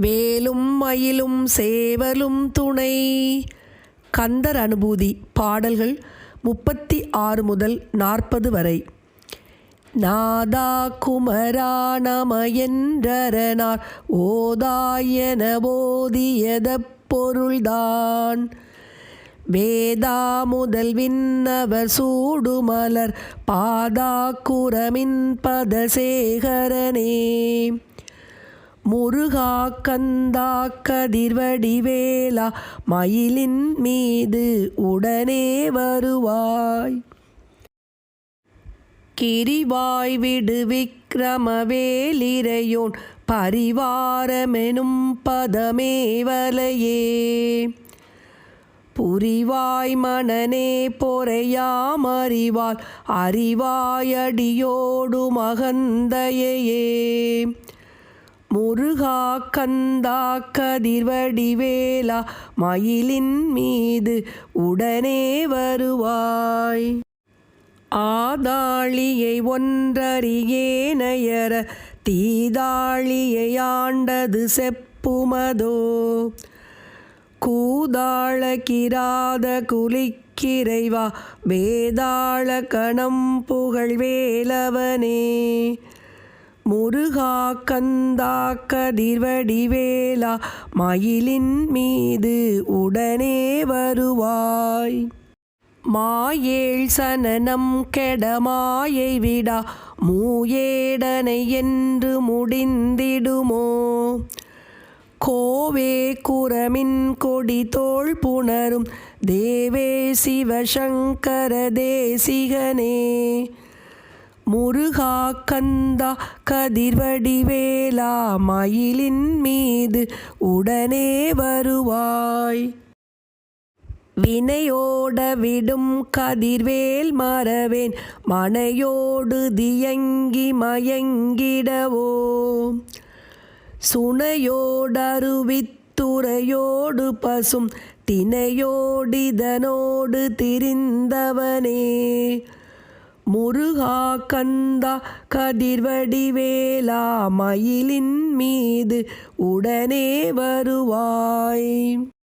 வேலும் மயிலும் சேவலும் துணை. கந்தர் அனுபூதி பாடல்கள் முப்பத்தி ஆறு முதல் நாற்பது வரை. நாதா குமரா நம ஓதாயன போதியத பொருள்தான். வேதா முதல் விண்ணவர் சூடுமலர் பாதாக்குரமின் பதசேகரனே. முருகா கந்தா கதிர்வடிவேலா மயிலின் மீது உடனே வருவாய். கிரிவாய் விடு விக்ரமவேலிரையோன் பரிவாரமெனும் பதமேவலையே. புரிவாய் மணனே பொறையாம் அறிவாள் அறிவாயடியோடு மகந்தையே முருகா கந்தா கதிர்வடிவேலா மயிலின் மீது உடனே வருவாய். ஆதாளியை ஒன்றறியேனையர தீதாளியை ஆண்டது செப்புமதோ? கூதாள கிராத குலிக்கிறைவா வேதாள கணம் புகழ் வேலவனே முருகா கந்தா கதிர்வடிவேலா மயிலின் மீது உடனே வருவாய். மாயேள் சனனம் கெடமாயை விடா மூயேடனை என்று முடிந்திடுமோ. கோவே குரமின் கொடி தோள் புணரும் தேவே சிவசங்கர தேசிகனே. முருகா கந்தா கதிர்வடிவேலா மயிலின் மீது உடனே வருவாய். வினையோட விடும் கதிர்வேல் மறவேன் மனையோடு தியங்கி மயங்கிடவோ. சுனையோடருவித்துறையோடு பசும் தினையோடிதனோடு திரிந்தவனே. முருகா கந்தா கதிர்வடிவேலா மயிலின் மீது உடனே வருவாய்.